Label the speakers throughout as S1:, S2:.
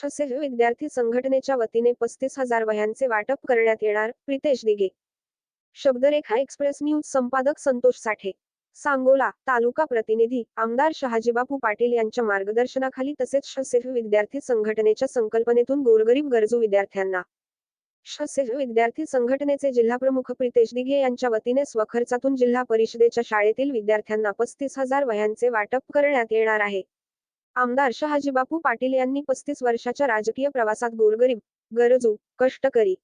S1: शसेह विद्यार्थी संघटनेच्या वतीने पस्तीस हजार वह्यांचे वाटप करण्यात येणार प्रितेश दिघे. शब्दरेखा एक्सप्रेस न्यूज संपादक संतोष साठे. सांगोला तालुका प्रतिनिधी आमदार शहाजीबापू पाटील यांच्या मार्गदर्शनाखाली तसेच शसेह विद्यार्थी संघटनेच्या संकल्पनेतून गोरगरीब गरजू विद्यार्थ्यांना. शसेह विद्यार्थी संघटनेचे जिल्हाप्रमुख प्रितेश दिघे यांच्या वतीने स्वखर्चातून जिल्हा परिषदेच्या शाळेतील विद्यार्थ्यांना पस्तीस हजार वह्यांचे वाटप करण्यात येणार आहे. आमदार शहाजीबापू पाटील यांनी पस्तीस वर्षाच्या राजकीय प्रवासात गोरगरीब गरजू कष्टकरी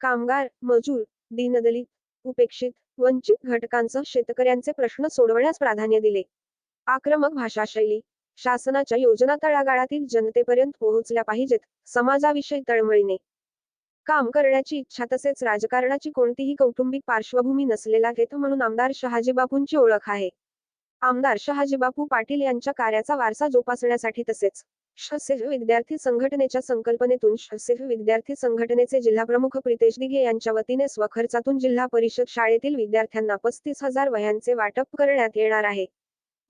S1: कामगार मजूर दीनदलित उपेक्षित वंचित घटकांसह शेतकऱ्यांचे प्रश्न सोडवण्यास प्राधान्य दिले. आक्रमक भाषाशैली शासनाच्या योजना तळागाळातील जनतेपर्यंत पोहोचल्या पाहिजेत समाजाविषयी तळमळीने. काम करण्याची इच्छा तसेच राजकारणाची कोणतीही कौटुंबिक पार्श्वभूमी नसलेला हेतू म्हणून आमदार शहाजीबापूंची ओळख आहे. आमदार शहाजीबापू पाटील यांच्या कार्याचा वारसा जोपासण्यासाठी तसेच शसेह विद्यार्थी संघटनेच्या संकल्पनेतून शसेह विद्यार्थी संघटनेचे जिल्हाप्रमुख प्रितेश दिघे यांच्या वतीने स्वखर्चातून जिल्हा परिषद शाळेतील विद्यार्थ्यांना पस्तीस हजार वह्यांचे वाटप करण्यात येणार आहे.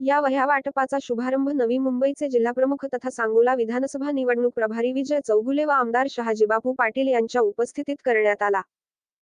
S1: या वह्या वाटपाचा शुभारंभ नवी मुंबईचे जिल्हाप्रमुख तथा सांगोला विधानसभा निवडणूक प्रभारी विजय चौगुले व आमदार शहाजीबापू पाटील यांच्या उपस्थितीत करण्यात आला.